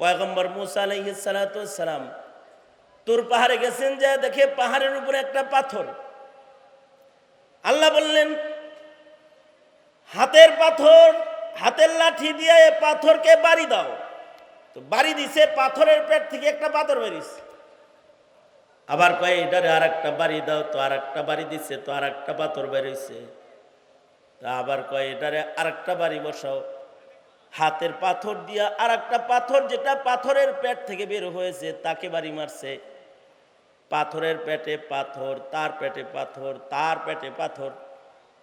পয়গম্বর মুসা আলাইসালাম তোর পাহাড়ে গেছেন যে দেখে পাহাড়ের উপরে একটা পাথর। আল্লাহ বললেন, হাতের পাথর, হাতের লাঠি দিয়ে এ পাথরকে বাড়ি দাও। তো বাড়ি দিছে, পাথরের পেট থেকে একটা পাথর বেরিয়েছে। আবার কয়, এটারে আর একটা বাড়ি দাও। তো আর একটা বাড়ি দিছে, তো আর একটা পাথর বেরিয়েছে। তা আবার কয়, এটারে আর একটা বাড়ি বসাও। হাতের পাথর দিয়া আর একটা পাথর যেটা পাথরের পেট থেকে বের হয়েছে, তাকে বাড়ি মারছে। পাথরের পেটে পাথর, তার পেটে পাথর, তার পেটে পাথর।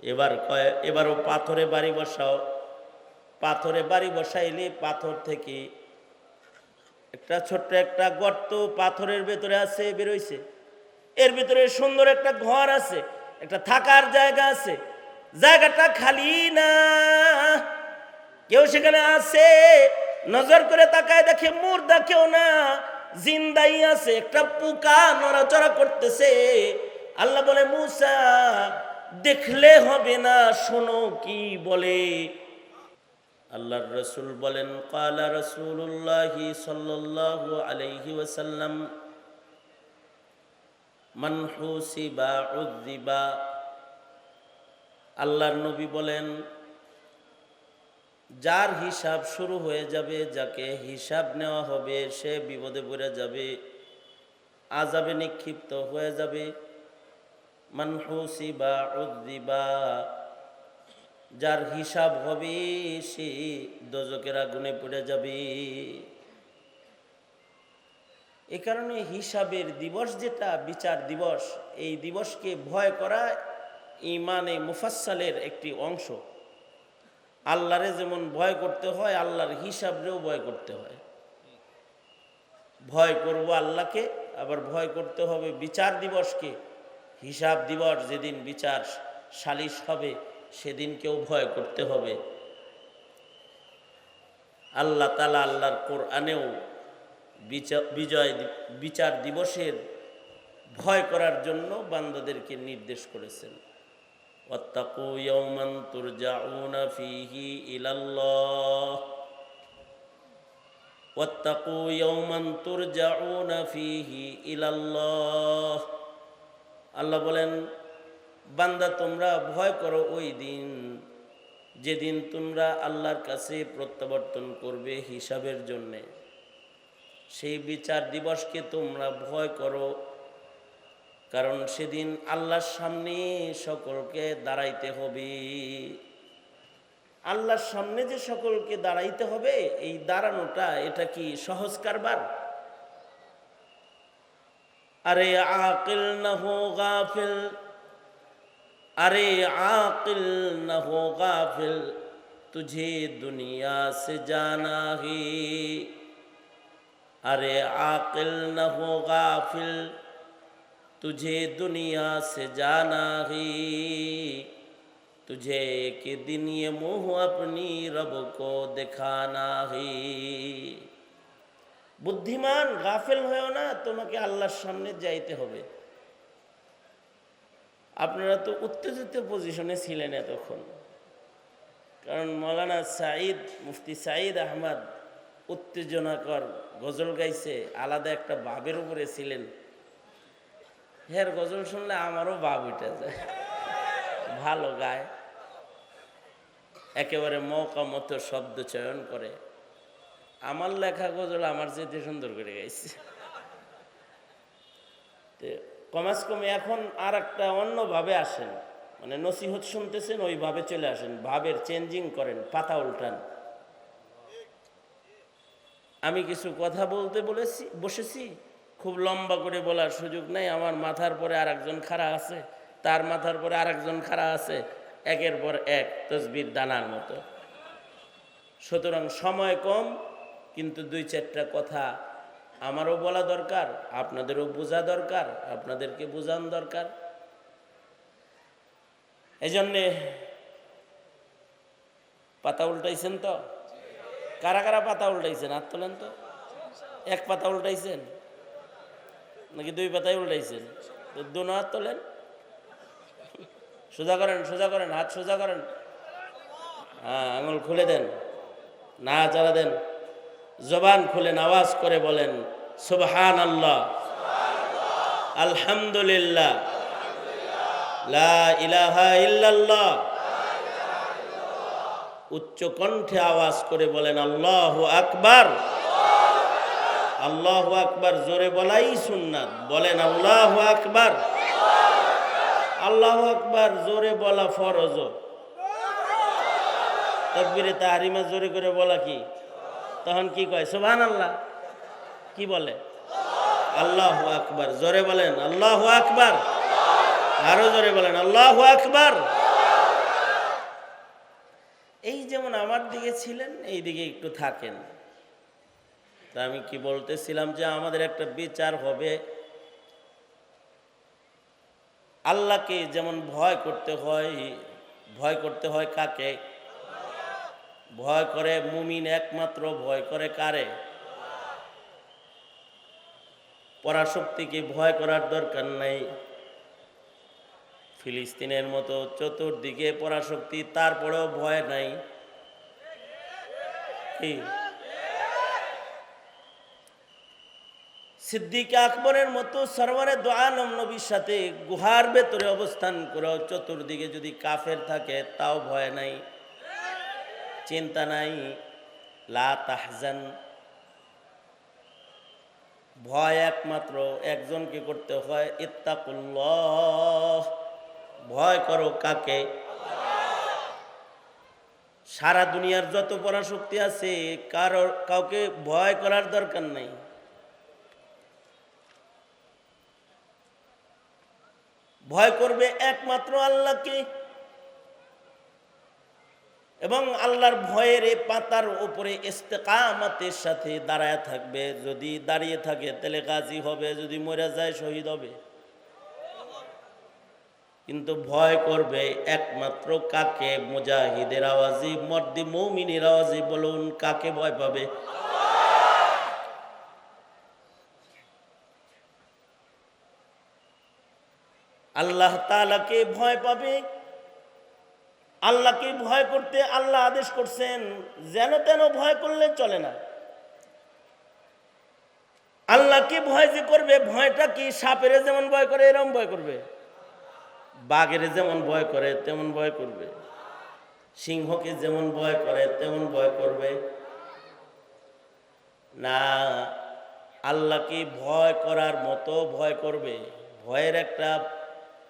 এবার কয়, এবারও পাথরে বাড়ি বসাও। পাথরে বাড়ি বসাইলে পাথর থেকে একটা ছোট্ট একটা গর্ত পাথরের ভেতরে আছে বেরোইছে এর ভিতরে সুন্দর একটা ঘর আছে, একটা থাকার জায়গা আছে। জায়গাটা খালি না। কেউ সেখানে আছে? নজর করে তাকায় দেখে মুর্দা কেউ না। জিন্দাই আছে, একটা পোকা নড়াচড়া করতেছে। আল্লাহ বলে, মুসা, দেখলে হবে না, শোনো কি বলে? আল্লাহর রসুল বলেন কালা রসুল্লাহ সাল্লাল্লাহু আলাইহি ওয়াসাল্লাম, মান হুসিবা উদ্দিবা আল্লাহর নবী বলেন যার হিসাব শুরু হয়ে যাবে, যাকে হিসাব নেওয়া হবে, সে বিপদে পড়ে যাবে আজাবে নিক্ষিপ্ত হয়ে যাবে। মানহুসি বা উদ্দিবা যার হিসাব হবে, সে দোজকের আগুনে পড়ে যাবে। এ কারণে হিসাবের দিবস যেটা, বিচার দিবস, এই দিবসকে ভয় করা ইমানে মুফাসালের একটি অংশ। আল্লাহরে যেমন ভয় করতে হয়, আল্লাহর হিসাবরেও ভয় করতে হয়। ভয় করব আল্লাহকে, আবার ভয় করতে হবে বিচার দিবসকে। হিসাব দিবস যেদিন বিচার সালিশ হবে, সেদিনকেও ভয় করতে হবে। আল্লাহ তালা আল্লাহর কোরআনেও বিজয় বিচার দিবসের ভয় করার জন্য বান্দাদেরকে নির্দেশ করেছেন। واتقوا يوما ترجعون فيه إلى الله واتقوا يوما ترجعون فيه إلى الله আল্লাহ বলেন বান্দা তোমরা ভয় করো ওই দিন যেদিন তোমরা আল্লাহর কাছে প্রত্যাবর্তন করবে হিসাবের জন্যে সেই বিচার দিবসকে তোমরা ভয় করো কারণ সেদিন আল্লাহর সামনে সকলকে দাঁড়াইতে হবে। আল্লাহর সামনে যে সকলকে দাঁড়াইতে হবে, এই দাঁড়ানোটা এটা কি সহজ কারবার? আরে আকিল না হো গাফিল, আরে আকিল না হো গাফিল, তুঝে দুনিয়া সে জানা হে। আরে আকিল না হো গাফিল तुझे दुनिया से जाना ही तुझे एक दिन ये मुँह अपनी रब को दिखाना ही বুদ্ধিমান গাফেল হয়েও না তোমাকে আল্লাহর সামনে যাইতে হবে আপনারা তো উত্তেজিত পজিশনে ছিলেন এতক্ষণ কারণ মৌলানা সাঈদ মুফতি সাঈদ আহমদ উত্তেজনাকর গজল গাইছে আলাদা একটা ভাবের উপরে ছিলেন হের গজল শুনলে আমারও ভাব উঠে যায়। ভালো গায়। একেবারে মৌকা মতো শব্দ চয়ন করে। আমার লেখা গজল আমার যেতে সুন্দর করে গাইছে। কমাস কমে এখন আর একটা অন্যভাবে আসেন। মানে নসিহত শুনতেছেন, ওইভাবে চলে আসেন। ভাবের চেঞ্জিং করেন, পাতা উল্টান। আমি কিছু কথা বলতে বলেছি, বসেছি। খুব লম্বা করে বলার সুযোগ নেই। আমার মাথার পরে আর একজন খাড়া আছে, তার মাথার পরে আর একজন খাড়া আছে, একের পর এক তসবির দানার মতো। সুতরাং সময় কম, কিন্তু দুই চারটা কথা আমারও বলা দরকার, আপনাদেরও বোঝা দরকার, আপনাদেরকে বোঝান দরকার। এই জন্যে পাতা উল্টাইছেন তো? কারা কারা পাতা উল্টাইছেন? হাত তোলেন তো? এক পাতা উল্টাইছেন? নাকি দুই পাতায় উল্টাইছেন? তো দু হাত তোলেন? সোজা করেন সোজা করেন, হাত সোজা করেন। হ্যাঁ আঙুল খুলে দেন, না চালা দেন। জবান খুলেন আওয়াজ করে বলেন সুবহান আল্লাহ আলহামদুলিল্লাহ। লা ইলাহা ইল্লাল্লাহ। উচ্চ কণ্ঠে আওয়াজ করে বলেন, আল্লাহ আকবার। আল্লাহ আকবার জোরে বলাই সুন্নাত। বলেন আল্লাহ আকবার। আল্লাহ আকবার জোরে বলা ফরজ। তকবিরে তাহারিমা জোরে করে বলা কি? তখন কি কয়? সুবহান আল্লাহ কি বলে? আল্লাহ আকবার। জোরে বলেন আল্লাহ আকবার। আরও জোরে বলেন আল্লাহ আকবার। এই যেমন আমার দিকে ছিলেন, এই দিকে একটু থাকেন। তা আমি কি বলতেছিলাম যে আমাদের একটা বিচার হবে। আল্লাহকে যেমন ভয় করতে হয়, ভয় করতে হয় কাকে? ভয় করে মুমিন একমাত্র, ভয় করে কারে? পরাশক্তিকে ভয় করার দরকার নাই। ফিলিস্তিনের মতো চতুর্দিকে পরাশক্তি, তারপরেও ভয় নাই। কি? সিদ্দিক আকবরের মতো সরওয়ারে দোয়ানম নবীর সাথে গুহার ভেতরে অবস্থান করে চতুর্দিকে যদি কাফের থাকে, তাও ভয় নাই। চিন্তা নাই। লা তাহজান। ভয় একমাত্র, একজনকে করতে হয় ইত্তাকুল্লাহ। ভয় করো কাকে? সারা দুনিয়ার যত পরাশক্তি আছে, কারও, কাউকে ভয় করার দরকার নেই। ভয় করবে একমাত্র আল্লাহকে। এবং আল্লাহর ভয়ের এই পাতার উপরে ইস্তেকামাতের সাথে দাঁড়ায় থাকবে। যদি দাঁড়িয়ে থাকে, তাহলে গাজী হবে, যদি মরে যায়, শহীদ হবে। কিন্তু ভয় করবে একমাত্র কাকে? মুজাহিদের আওয়াজি, মর্দি মৌমিনের আওয়াজি বলুন, কাকে ভয় পাবে? আল্লাহ তালাকে ভয় পাবে? আল্লাহকে ভয় করতে আল্লাহ আদেশ করছেন, যেন তেন ভয় করলে চলে না। আল্লাহকে ভয় যে করবে? ভয়টা কি? সাপেরে যেমন ভয় করে, এরম ভয় করবে। বাঘের যেমন ভয় করে, তেমন ভয় করবে। সিংহকে যেমন ভয় করে, তেমন ভয় করবে। না, আল্লাহকে ভয় করার মতো ভয় করবে। ভয়ের একটা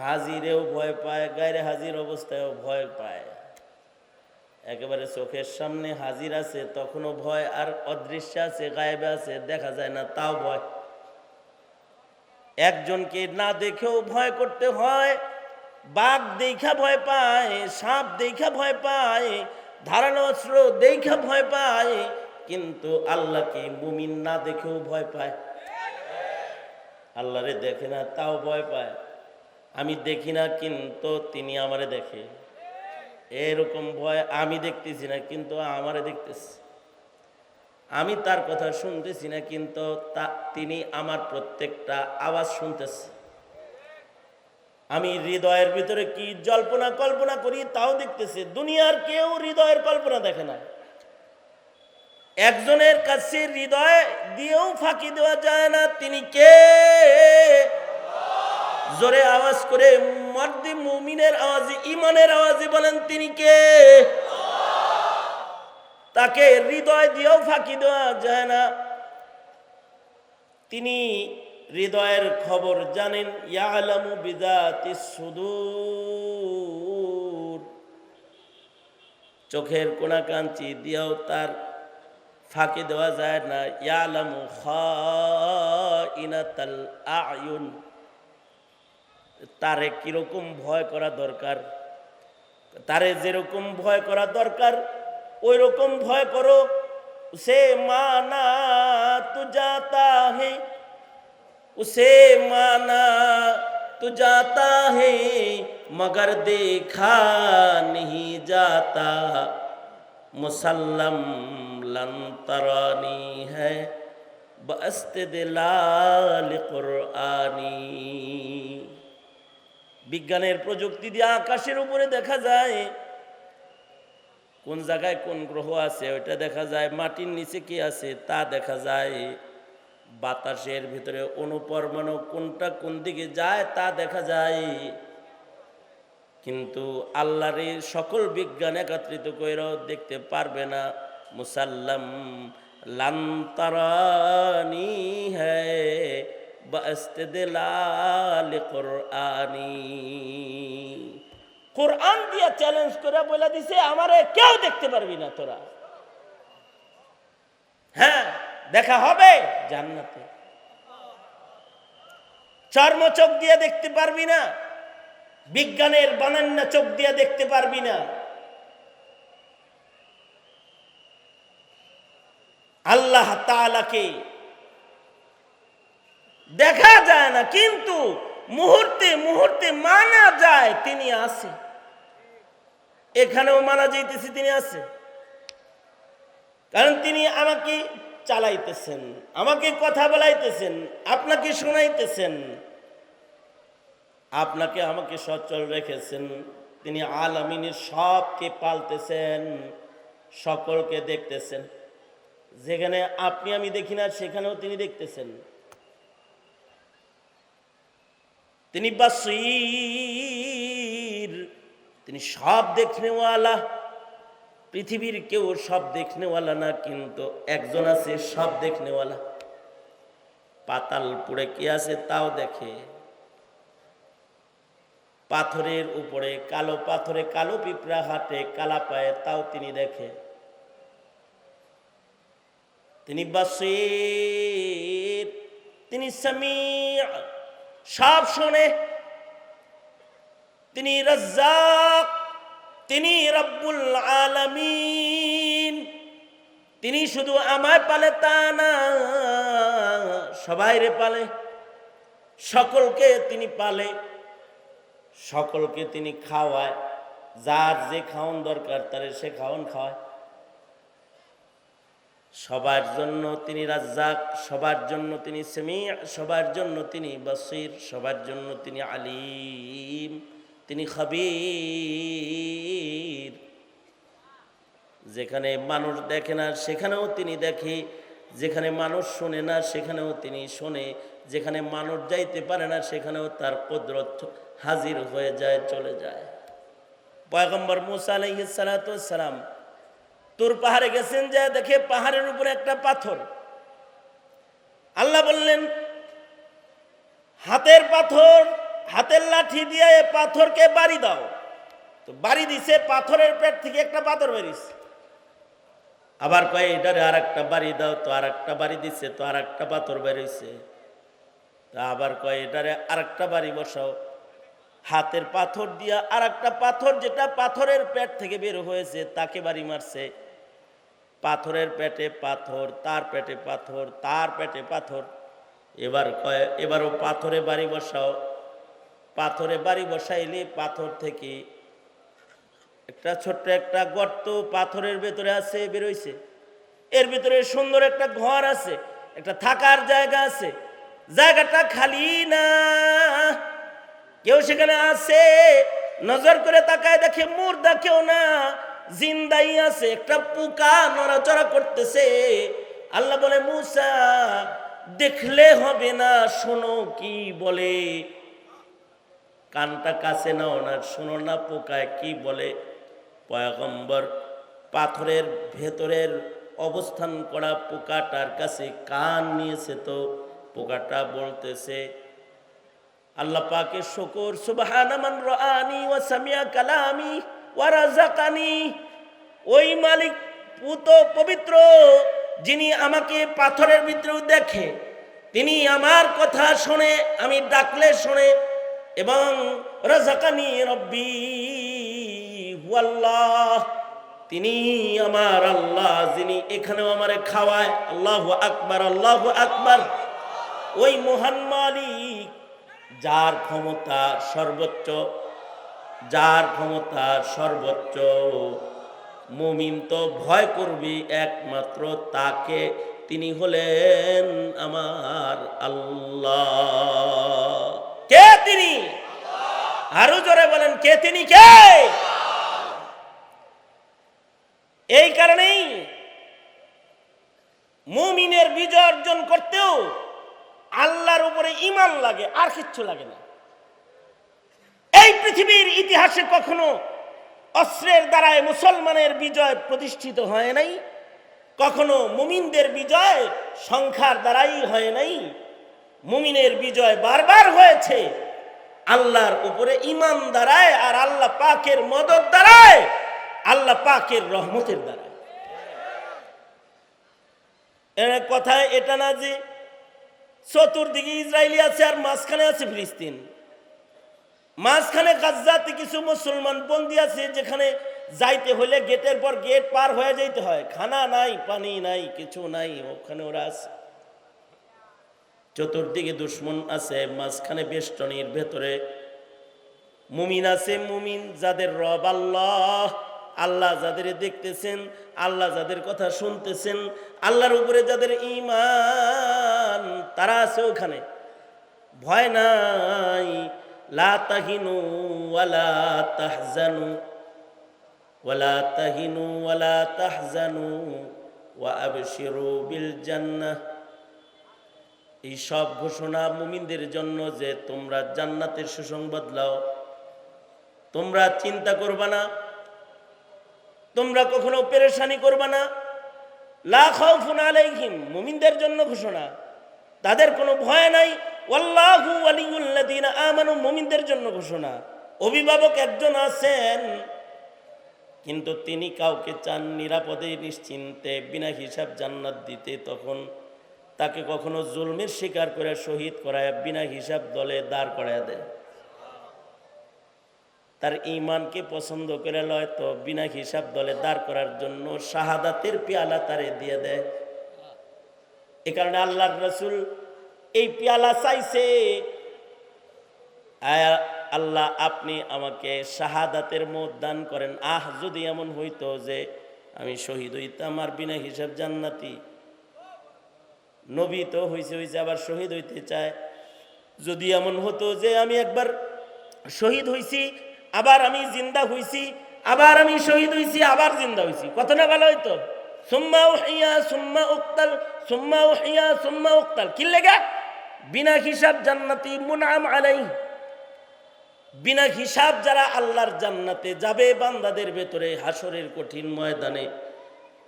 হাজিরেও ভয় পায় গায়ের হাজির অবস্থায়ও ভয় পায়। একেবারে চোখের সামনে হাজির আছে, তখনও ভয়, আর অদৃশ্য আছে, গায়েবে আছে, দেখা যায় না, তাও ভয়। একজনকে না দেখেও ভয় করতে হয়, বাঘ দেখা ভয় পায়, সাপ দেখা ভয় পায়, ধারালো অস্ত্র দেখা ভয় পায়, কিন্তু আল্লাহকে মুমিন না দেখেও ভয় পায়। আল্লাহরে দেখে না, তাও ভয় পায়। আমি দেখি না, কিন্তু তিনি আমারে দেখে। এরকম ভয় আমি দেখতেছি না, কিন্তু আমারে দেখতেছি। আমি তার কথা শুনতেছি না, কিন্তু তা, তিনি আমার প্রত্যেকটা আওয়াজ শুনতেছে। আমি হৃদয়ের ভিতরে কি জল্পনা কল্পনা করি, তাও দেখতেছে। দুনিয়ার কেউ হৃদয়ের কল্পনা দেখে না। একজনের কাছে হৃদয় দিয়েও ফাঁকি দেওয়া যায় না, তিনি কে? আওয়াজ করে মর্দি মুমিনের আওয়াজে ইমানের আওয়াজে বলেন, তিনি কে? তাকে হৃদয় দিয়েও ফাঁকি দেওয়া যায় না। তিনি হৃদয়ের খবর জানেন, ইয়ালামু বিদাতি সুদূর। চোখের কোনাকাঞ্চি দিয়েও তার ফাঁকি দেওয়া যায় না। ইয়ালামু খাইনাতাল আয়ুন। তারে কীরকম ভয় করা দরকার? তারে যেরকম ভয় করা দরকার ওই রকম ভয় করো। সে মানা তু যাতা হে, উসে মানা তু যাতা হে, মগর দেখা নি যাতা। মুসলম लन তরানি হ্যায় বস্ত কুরআনী। বিজ্ঞানের প্রযুক্তি দিয়ে আকাশের উপরে দেখা যায়, কোন জায়গায় কোন গ্রহ আছে ওইটা দেখা যায়, মাটির নিচে কি আছে তা দেখা যায়, বাতাসের ভিতরে অনুপরমাণু কোনটা কোন দিকে যায় তা দেখা যায়। কিন্তু আল্লাহর সকল বিজ্ঞান একত্রিত কইরাও দেখতে পারবে না, মুসাল্লাম লান্তারানি বাস্তেদিলাল কোরআনি। দিয়া চ্যালেঞ্জ করে বলে দিছে, আমারে কেউ দেখতে পারবি না তোরা। হ্যাঁ দেখা হবে জান্নাতে। চর্ম চোখ দিয়ে দেখতে পারবি না, বিজ্ঞানের বানান্না চোখ দিয়ে দেখতে পারবি না। আল্লাহ তাআলাকে দেখা যায় না, কিন্তু মুহূর্তে মুহূর্তে মানা যায় তিনি আছে এখানেও মানা যাইতেছে তিনি আছে কারণ তিনি আমাকে চালাইতেছেন, আমাকে কথা বলাইতেছেন, আপনাকে শোনাইতেছেন। আপনাকে আমাকে সচল রেখেছেন, তিনি আলামিনের সবকে পালতেছেন, সকলকে দেখতেছেন। যেখানে আপনি, আমি দেখি না, সেখানেও তিনি দেখতেছেন। তিনি বাসির, তিনি সব দেখনেওয়ালা। পৃথিবীর কেউ সব দেখনেওয়ালা না, কিন্তু একজন আছে সব দেখনেওয়ালা। পাতাল পুড়ে কি আছে তাও দেখে। পাথরের উপরে কালো পাথরে কালো পিঁপড়া হাটে, কালা পায়ে তাও তিনি দেখে। তিনি বাসির, তিনি সামি সব শোনে তিনি রাজ্জাক, তিনি রব্বুল আলমিন, তিনি শুধু আমায় পালে তা না সবাই রে পালে, সকলকে তিনি পালে, সকলকে তিনি খাওয়ায়, যার যে খাওয়ান দরকার তারে সে খাওয়ান খাওয়ায়। সবার জন্য তিনি রাজ্জাক, সবার জন্য তিনি সেমি সবার জন্য তিনি বসির, সবার জন্য তিনি আলিম, তিনি খবির। যেখানে মানুষ দেখে না, সেখানেও তিনি দেখে। যেখানে মানুষ শোনে না, সেখানেও তিনি শোনে। যেখানে মানুষ যাইতে পারে না, সেখানেও তার কুদরত হাজির হয়ে যায়, চলে যায়। পয়গম্বর মুসা আলাইহিস সালাম তোর পাহাড়ে গেছেন যে দেখে পাহাড়ের উপরে একটা পাথর। আল্লাহ বললেন, হাতের পাথর, হাতের লাঠি দিয়ে এ পাথরকে বাড়ি দাও। তো বাড়ি দিছে, পাথরের পেট থেকে একটা পাথর বেরিয়েছে। আবার কয়, এটারে আর একটা বাড়ি দাও, তো আর একটা বাড়ি দিচ্ছে তো আর একটা পাথর বেরিয়েছে। তা আবার কয়, এটারে আর একটা বাড়ি বসাও। হাতের পাথর দিয়া আর একটা পাথর, যেটা পাথরের পেট থেকে বের হয়েছে, তাকে বাড়ি মারছে। পাথরের পেটে পাথর, তার পেটে পাথর, তার পেটে পাথর। এবার কয়, এবারও পাথরে বাড়ি বসাও। পাথরে বাড়ি বসাইলে পাথর থেকে একটা ছোট্ট একটা গর্ত পাথরের ভেতরে আছে, বেরোইছে। এর ভিতরে সুন্দর একটা ঘর আছে, একটা থাকার জায়গা আছে। জায়গাটা খালি না। কেউ সেখানে আছে, নজর করে তাকায় দেখে মুর্দা কেউ না। জিন্দাই আছে, একটা পোকা নড়াচড়া করতেছে। আল্লাহ বলে, মুসা, দেখলে হবে না, শোনো কি বলে? কানটা কাছে না ওনার শোনো না পোকায় কি বলে। পয়গম্বর, পাথরের ভেতরের অবস্থান করা পোকাটার কাছে কান নিয়েছে তো, পোকাটা বলতেছে, আল্লাহ পাকে শুকর সুবহানামান রাআনি ওয়া সামিয়া কালামি। ওয়া রাযাকানি ওই মালিক পুত পবিত্র যিনি আমাকে পাথরের ভিতরেও দেখে। তিনি আমার কথা শোনে, আমি ডাকলে শোনে, এবং রাজাকানি রব্বি হুয়াল্লাহ, তিনি আমার আল্লাহ, যিনি এখানেও আমারে খাওয়ায়। আল্লাহ আকবার আল্লাহ আকবার। ওই মহান মালিক, যার ক্ষমতা সর্বোচ্চ যার ক্ষমতা সর্বোচ্চ। মুমিন তো ভয় করবি একমাত্র তাকে। তিনি হলেন আমার আল্লাহ। কে তিনি? আরও জোরে বলেন, কে তিনি কে? এই কারণেই মুমিনের বিজয় অর্জন করতেও আল্লাহর উপরে ইমান লাগে, আর কিচ্ছু লাগে না। এই পৃথিবীর ইতিহাসে কখনো অস্ত্রের দ্বারায় মুসলমানের বিজয় প্রতিষ্ঠিত হয় নাই? কখনো মুমিনদের বিজয় সংখ্যার দ্বারাই হয় নাই? মুমিনের বিজয় বারবার হয়েছে। আল্লাহর উপরে ইমান দ্বারায় আর আল্লাহ পাকের মদত দ্বারায়, আল্লাহ পাকের রহমতের দ্বারায়। কথায় এটা না যে চতুর্দিকে ইসরায়েলি আছে আর মাঝখানে আছে ফিলিস্তিন। মাঝখানে গাজ্জাতে কিছু মুসলমান বন্দি আছে যেখানে যাইতে হলে গেটের পর গেট পার হয়ে যাইতে হয়। খানা নাই, পানি নাই, কিছু নাই, ওখানে ওরা আছে। চতুর্দিকে দুশ্মন আছে, মাঝখানে বেষ্টনীর ভেতরে মুমিন আছে। মুমিন যাদের রব আল্লাহ আল্লাহ যাদের দেখতেছেন, আল্লাহ যাদের কথা শুনতেছেন, আল্লাহর উপরে যাদের ইমান তারা আছে ওখানে। ভয় নাই লা তাহিনু ওয়ালা তাহজানু ওয়ালা তাহিনু ওয়ালা তাহজানু, ওয়া আবশিরু বিল জান্নাহ। এই সব ঘোষণা মুমিনদের জন্য যে তোমরা জান্নাতের সুসংবাদ লাও। তোমরা চিন্তা করবা না। তোমরা কখনো পেরেশানি করবা না। লা খাউফুন আলাইহিম, মুমিনদের জন্য ঘোষণা। তাদের কোনো ভয় নাই। ওয়াল্লাহু ওয়ালিউল্লাযিনা আমানু, মুমিনদের জন্য ঘোষণা। অভিভাবক একজন আছেন, কিন্তু তিনি কাউকে চান নিরাপদে, নিশ্চিন্তে, বিনা হিসাব জান্নাত দিতে। তখন তাকে কখনো জুলমের শিকার করে, শহীদ করায়, বিনা হিসাব দলে দাঁড় করায় দেয়। তার ইমানকে পছন্দ করে লয়, তো বিনা হিসাব দলে দাঁড় করার জন্য শাহাদাতের পেয়ালা তারে দিয়ে দেয়। এ কারণে আল্লাহর রসুল এই পেয়ালা চাইছে। আল্লাহ, আপনি আমাকে শাহাদাতের মত দান করেন। আহ, যদি এমন হইতো যে আমি শহীদ হইতাম আর বিনা হিসাব জান্নাতি। নবী তো হইছে হইছে, আবার শহীদ হইতে চায়। যদি এমন হতো যে আমি একবার শহীদ হইছি, আবার আমি জিন্দা হইছি, আবার আমি শহীদ হইছি, আবার জিন্দা হইছি। কত না ভালো হইতো? সুম্মা উহিয়া, সুম্মা উক্তাল, সুম্মা উহিয়া, সুম্মা উক্তাল। কি লেগা? বিনা হিসাব জান্নাতি মুনাম আলাই বিনা হিসাব যারা আল্লাহর জান্নাতে যাবে বান্দাদের ভেতরে হাসরের কঠিন ময়দানে,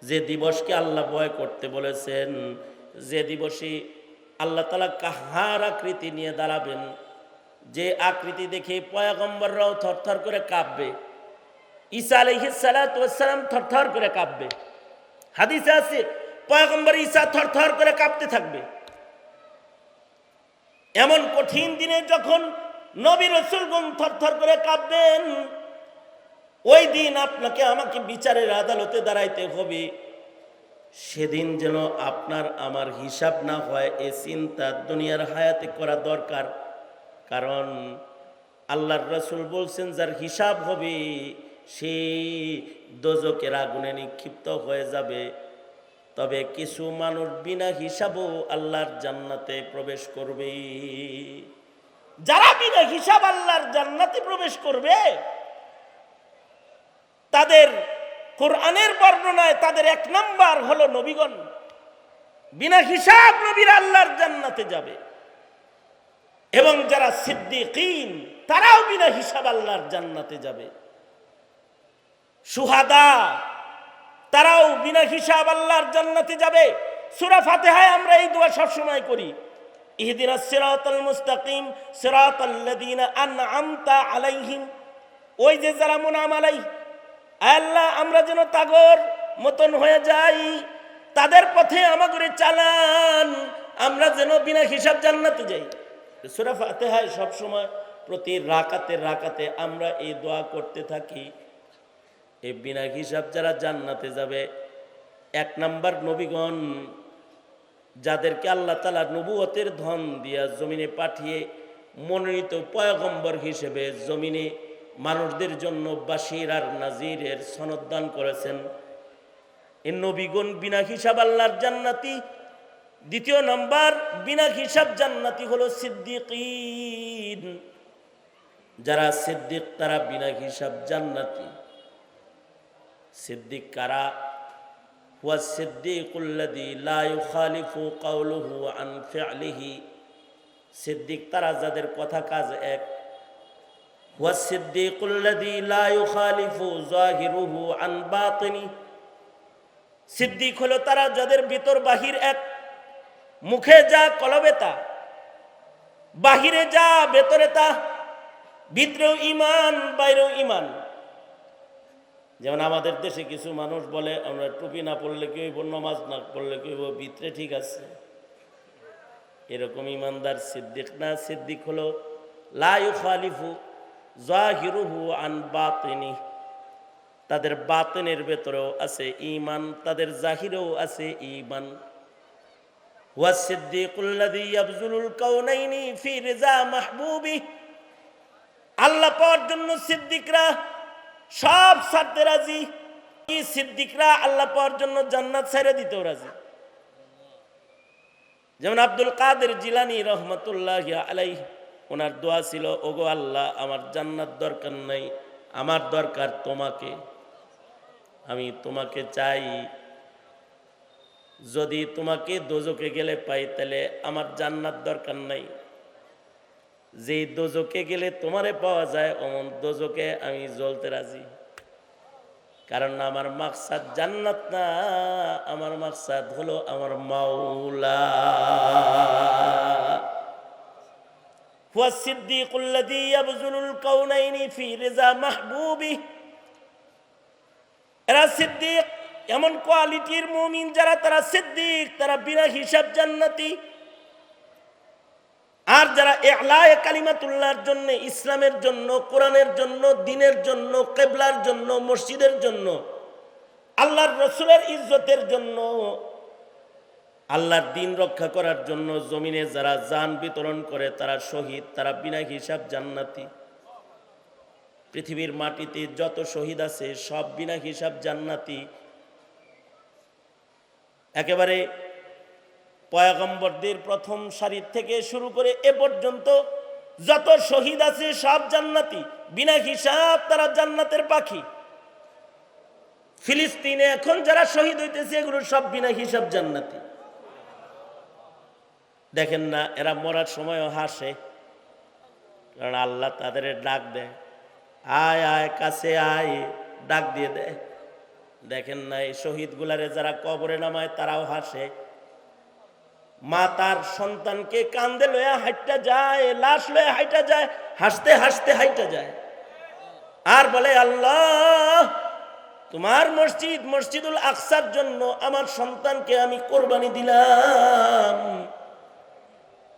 যে দিবসকে আল্লাহ ভয় করতে বলেছেন, যে দিবসে আল্লাহ তালা কাহার আকৃতি নিয়ে দাঁড়াবেন, যে আকৃতি দেখে পয়াগম্বররাও থরথর করে কাঁপবে, ঈসা আলহিসালাম থরথর করে কাঁপবে। হাদিসে আছে, পয়াগম্বর ঈসা থরথর করে কাঁপতে থাকবে। এমন কঠিন দিনে যখন নবী রসুলগুন থরথর করে কাঁপবেন ওই দিন আপনাকে আমাকে বিচারের আদালতে দাঁড়াইতে হবে। সেদিন যেন আপনার আমার হিসাব না হয়, এ চিন্তা দুনিয়ার হায়াতে করা দরকার। কারণ আল্লাহর রসুল বলছেন, যার হিসাব হবে সেই দোজকের আগুনে নিক্ষিপ্ত হয়ে যাবে। তবে কিছু মানুষ বিনা হিসাবও আল্লাহর জান্নাতে প্রবেশ করবে। যারা বিনা হিসাব আল্লাহর জান্নাতে প্রবেশ করবে, তাদের কোরআনের বর্ণনায় তাদের এক নাম্বার হলো নবীগণ, বিনা হিসাব নবীর আল্লাহর জান্নাতে যাবে। এবং যারা সিদ্দিকিন, তারাও বিনা হিসাব আল্লাহর জান্নাতে যাবে। সুহাদা তারাও বিনা হিসাব আল্লাহর জান্নাতে যাবে। সুরা ফাতেহায় আমরা এই দোয়া সবসময় করি। ইহদিনা সিরাতাল মুস্তাকিম সিরাতাল্লাযীনা আনআমতা আলাইহিম। ওই যে যারা মুনাম আলাই আল্লাহ, আমরা যেন তাগর মতন হয়ে যাই। তাদের পথে আমাদের চালান, আমরা যেন বিনা হিসাব জান্নাতে যাই। সুরা ফাতেহায় সবসময় প্রতি রাকাতে রাকাতে আমরা এই দোয়া করতে থাকি। এই বিনা হিসাব যারা জান্নাতে যাবে, এক নাম্বার নবীগণ যাদেরকে আল্লাহ তালা নবুয়তের ধন দিয়া জমিনে পাঠিয়ে মনোনীত পয়গম্বর হিসেবে জমিনে মানুষদের জন্য বাসির আর নাজিরের সনদান করেছেন। এই নবীগণ বিনা হিসাব আল্লাহর জান্নাতি। দ্বিতীয় নাম্বার, বিনা হিসাব জান্নাতি হলো সিদ্দিকিন। যারা সিদ্দিক, তারা বিনা হিসাব জান্নাতি। সিদ্দিক কারা? হুয়া সিদ্দিকুল্লাদি খালিফু কাউলুহু আনফে আলিহি সিদ্দিক তারা যাদের কথা কাজ এক। হুয়া সিদ্দিকুল্লাদি লাইফু জাহিরুহু আন বাতনি। সিদ্দিক হলো তারা যাদের ভিতর বাহির এক। মুখে যা কলবে তা, বাহিরে যা, ভেতরে তা। ভিতরেও ইমান বাইরেও ইমান যেমন আমাদের দেশে কিছু মানুষ বলে, আমরা টুপি না পড়লে কি হইব, নমাজ না পড়লে কি হইব, ভিতরে ঠিক আছে। এরকম ইমানদার সিদ্দিক না, সিদ্দিক হলো লাইফ জাহিরুহু আন বাতিনি। তাদের বাতিনের ভেতরেও আছে ইমান তাদের জাহিরেও আছে ইমান হুয়া মাহবুবি আল্লাহ পাওয়ার জন্য সিদ্দিকরা সব ছাড়তে রাজি? সিদ্দিকরা আল্লাহ পাওয়ার জন্য জান্নাত ছেড়ে দিতেও রাজি? যেমন আব্দুল কাদের জিলানি রহমতুল্লাহ আলাই ওনার দোয়া ছিল, ওগো আল্লাহ, আমার জান্নাত দরকার নাই, আমার দরকার তোমাকে। আমি তোমাকে চাই, যদি তোমাকে দোজকে গেলে পাই, তাহলে আমার জান্নাত দরকার নাই। যেই দোজকে গেলে তোমারে পাওয়া যায় অমন দোজকে আমি জ্বলতে রাজি কারণ আমার মাকসাদ জান্নাত না আমার মাকসাদ হলো আমার মাওলা هو الصديق الذي يبذل الكونين في رضا محبوبه এরা সিদ্দিক এমন কোয়ালিটির মুমিন যারা তারা সিদ্দিক তারা বিনা হিসাব জান্নাতি আর যারা এলায় কালিমাতুল্লাহর জন্য, ইসলামের জন্য, কোরআনের জন্য, দিনের জন্য, কেবলার জন্য, মসজিদের জন্য, আল্লাহর রসুলের ইজ্জতের জন্য, আল্লাহর দিন রক্ষা করার জন্য জমিনে যারা যান বিতরণ করে, তারা শহীদ, তারা বিনা হিসাব জান্নাতি। পৃথিবীর মাটিতে যত শহীদ আছে, সব বিনা হিসাব জান্নাতি। একেবারে পয়াগম্বরদের প্রথম সারির থেকে শুরু করে এ পর্যন্ত যত শহীদ আছে সব জান্নাতি, বিনা হিসাব তারা জান্নাতের পাখি। ফিলিস্তিনে এখন যারা শহীদ হইতেছে, এগুলো সব বিনা হিসাব জান্নাতি। দেখেন না, এরা মরার সময়ও হাসে, কারণ আল্লাহ তাদের ডাক দেয়। আয় আয়, কাছে আয়, ডাক দিয়ে দেয়। দেখেন না, এই শহীদ গুলারে যারা কবরে নামায়, তারাও হাসে। মা তার সন্তানকে কান্দে লয়া হাইটা যায়, লাশ লয়া হাইটা যায়, হাসতে হাসতে হাইটা যায়। আর বলে, আল্লাহ, তোমার মসজিদ, মসজিদুল আকসার জন্য আমার সন্তানকে আমি কোরবানি দিলাম।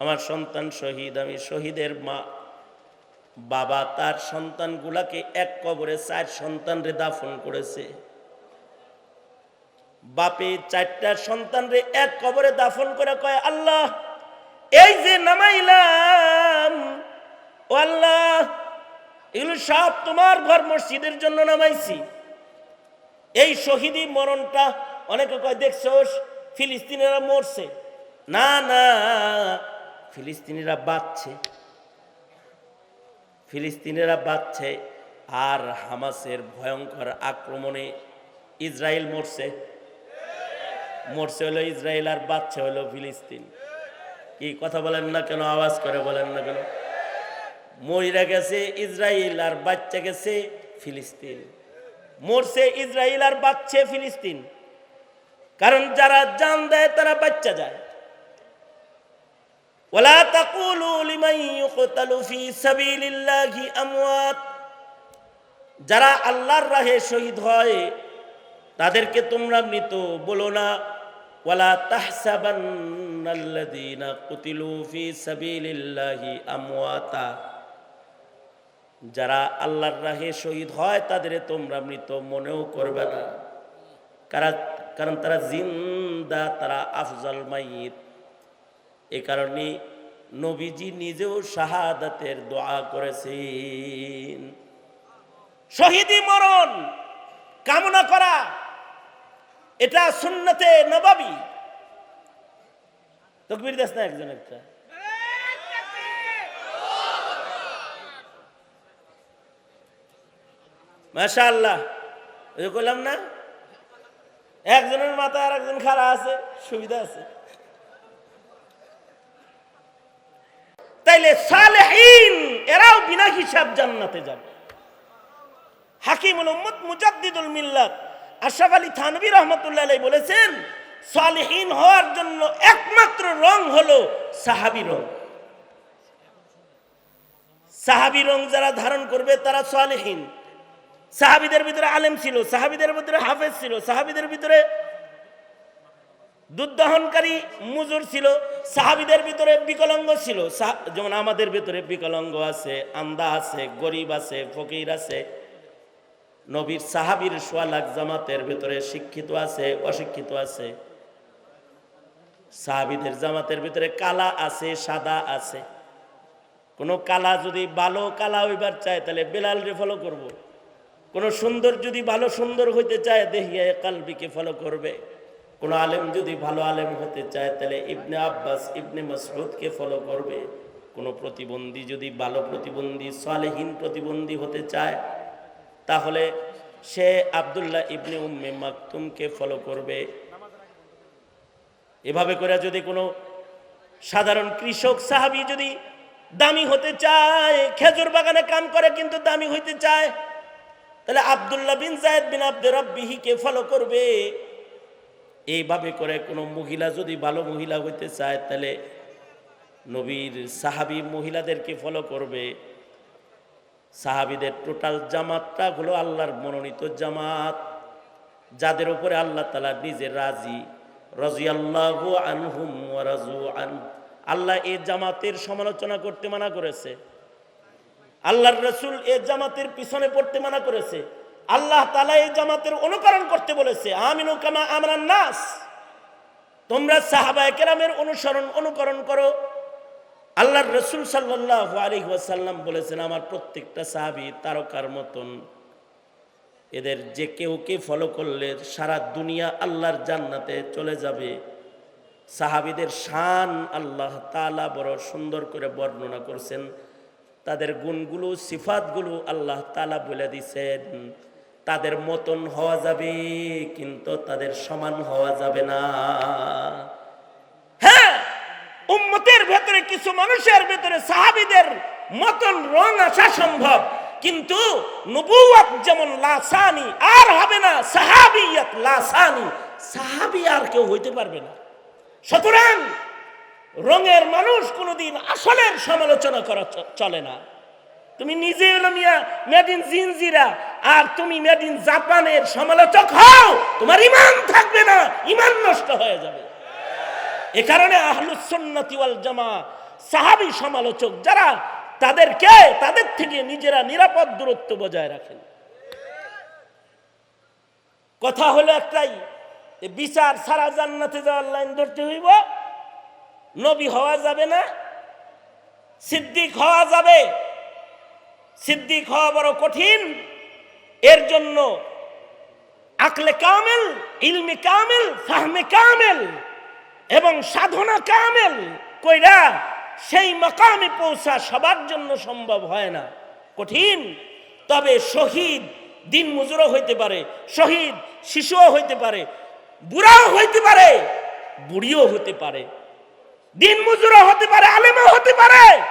আমার সন্তান শহীদ, আমি শহীদের মা। বাবা তার সন্তানগুলাকে এক কবরে চার সন্তানরে দাফন করেছে। বাপে চারটা সন্তানরে এক কবরে দাফন করে কয়, আল্লাহ, এই যে নামাইলাম, ও আল্লাহ, এগুলো সব তোমার ঘর মসজিদের জন্য নামাইছি। এই শহীদি মরণটা অনেকে কয়, দেখছ, ফিলিস্তিনিরা মরছে। না না, ফিলিস্তিনিরা বাঁচছে। ফিলিস্তিনিরা বাঁচছে আর হামাসের ভয়ঙ্কর আক্রমণে ইসরায়েল মরছে। মরছে হলো ইসরায়েল আর বাচ্চা হলো ফিলিস্তিন। কি কথা বলেন না কেন, আওয়াজ করে বলেন না কেন? মহিলা গেছে ইসরায়েল আর বাচ্চা গেছে ফিলিস্তিন। মরছে ইসরায়েল আর বাচ্চা ফিলিস্তিন। কারণ যারা জান দেয়, তারা বাচ্চা যায়। ওলা তাকুলু যারা আল্লাহর রাহে শহীদ হয় তাদেরকে তোমরা মৃত বলো না। ওয়ালা তাহসাবান্নাল্লাযীনা কুতিলু ফি সাবিলিল্লাহি আমওয়াতা। যারা আল্লাহর রাহে শহীদ হয়, তাদের তোমরা মৃত মনেও করবে না। কারা, কারণ তারা জিন্দা, তারা আফজাল মাইত। এ কারণে নবীজি নিজেও শাহাদাতের দোয়া করেছেন। শহীদি মরণ, কামনা করা এটা সুন্নতে নবাবি। তকবির দাস না একজন একটা। মাশা আল্লাহ বললাম না? একজনের মাথায় আর একজন খাড়া আছে, সুবিধা আছে। তাইলে সালেহীন, এরাও বিনা হিসাব জান্নাতে যাবে। হাকিমুল উম্মত মুজাদ্দিদুল মিল্লাত। আশরাফ আলী থানবী রহমতুল্লাহ বলেছেন, সালেহীন হওয়ার জন্য একমাত্র রং হলো সাহাবী রং। সাহাবী রং যারা ধারণ করবে তারা সালেহীন। সাহাবিদের ভিতরে আলেম ছিল, সাহাবিদের ভিতরে হাফেজ ছিল, সাহাবিদের ভিতরে দুধ দহনকারী মুজুর ছিল, সাহাবিদের ভিতরে বিকলাঙ্গ ছিল। যেমন আমাদের ভিতরে বিকলাঙ্গ আছে, আন্দা আছে, গরিব আছে, ফকির আছে। নবীর সাহাবির সোয়ালাক জামাতের ভিতরে শিক্ষিত আছে, অশিক্ষিত আছে। সাহাবিদের জামাতের ভিতরে কালা আছে, সাদা আছে। কোনো কালা যদি ভালো কালা হইবার চায়, তাহলে বেলাল রে ফলো করব। কোনো সুন্দর যদি ভালো সুন্দর হইতে চায় দেহিয়া কালবিকে ফলো করবে। কোনো আলেম যদি ভালো আলেম হতে চায়, তাহলে ইবনে আব্বাস, ইবনে মাসরুদকে ফলো করবে। কোনো প্রতিবন্ধী যদি ভালো প্রতিবন্ধী, সালেহীন প্রতিবন্ধী হতে চায় তাহলে সে আব্দুল্লাহ ইবনে উম্মে মাকতুমকে ফলো করবে। এভাবে করে যদি কোনো সাধারণ কৃষক, সাহাবি যদি দামি হতে চায়, খেজুর বাগানে কাম করে কিন্তু দামি হইতে চায়, তাহলে Abdullah bin Zayd bin Abdur রব্বিহিকে follow করবে। এইভাবে করে কোনো মহিলা যদি ভালো মহিলা হইতে চায়, তাহলে নবীর সাহাবি মহিলাদেরকে ফলো করবে। সাহাবিদের টোটাল জামাতটা হলো আল্লাহর মনোনীত জামাত, যাদের উপরে আল্লাহ তালা নিজে রাজি। রাজি আল্লাহ আনহুম রাজু আন। আল্লাহ এই জামাতের সমালোচনা করতে মানা করেছে। আল্লাহর রসুল এ জামাতের পিছনে পড়তে মানা করেছে। আল্লাহ তালা এই জামাতের অনুকরণ করতে বলেছে, আমিনু কামা আমরান নাস। তোমরা সাহাবায়ে কেরামের অনুসরণ অনুকরণ করো। আল্লাহর রসুল সাল্লাহ আলী ওয়াসাল্লাম বলেছেন, আমার প্রত্যেকটা সাহাবি তারকার মতন। এদের যে কেউ কে ফলো করলে সারা দুনিয়া আল্লাহর জান্নাতে চলে যাবে। সাহাবিদের শান আল্লাহ তালা বড় সুন্দর করে বর্ণনা করছেন। তাদের গুণগুলো, সিফাতগুলো আল্লাহ তালা বলে দিছেন। তাদের মতন হওয়া যাবে, কিন্তু তাদের সমান হওয়া যাবে না। উম্মতের ভেতরে কিছু মানুষের ভেতরে সাহাবিদের মতন রং আসা সম্ভব। কিন্তু নবুয়াত যেমন লাসানি, আর হবে না সাহাবিয়াত লাসানি। সাহাবি আর কেউ হইতে পারবে না। সুতরাং রঙের মানুষ কোনোদিন আসলের সমালোচনা করা চলে না। তুমি নিজে হলো মিয়া, মেড ইন জিনজিরা, আর তুমি মেড ইন জাপানের সমালোচক হও, তোমার ইমান থাকবে না, ইমান নষ্ট হয়ে যাবে। এ কারণে আহলুসন্নতি ওয়াল জামা, সাহাবি সমালোচক যারা, তাদেরকে, তাদের থেকে নিজেরা নিরাপদ দূরত্ব বজায় রাখেন। কথা হলো একটাই বিচার সারা জান্নাতে যাওয়ার লাইন ধরতে হইব, নবী হওয়া যাবে না, সিদ্দিক হওয়া যাবে। সিদ্দিক হওয়া বড় কঠিন, এর জন্য আকলে কামেল, ইলমে কামেল, ফাহমে কামেল এবং সাধনা কামেল কইরা সেই মকামে পৌঁছা সবার জন্য সম্ভব হয় না। কঠিন। তবে শহীদ দিন মজুরও হইতে পারে, শহীদ শিশুও হইতে পারে, বুড়াও হইতে পারে, বুড়িও হতে পারে। দিন মজুরও হতে পারে, আলেমও হতে পারে।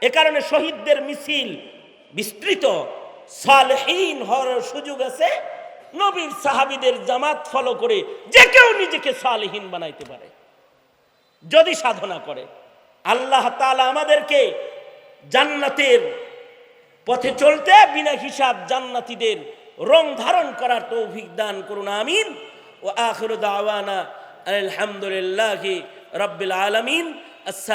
এ কারণে শহীদদের মিছিল বিস্তৃত। সালহীন হওয়ার সুযোগ আছে। নবীর সাহাবিদের জামাত ফলো করে যে কেউ নিজেকে সালহীন বানাইতে পারে, যদি সাধনা করে। আল্লাহ তাআলা আমাদেরকে জান্নাতের পথে চলতে বিনা হিসাব জান্নাতীদের রং ধারণ করার তৌফিক দান করুন, আমিন। ও আখির দাওয়ানা আলহামদুলিল্লাহি রাব্বিল আলামিন। আসসালামু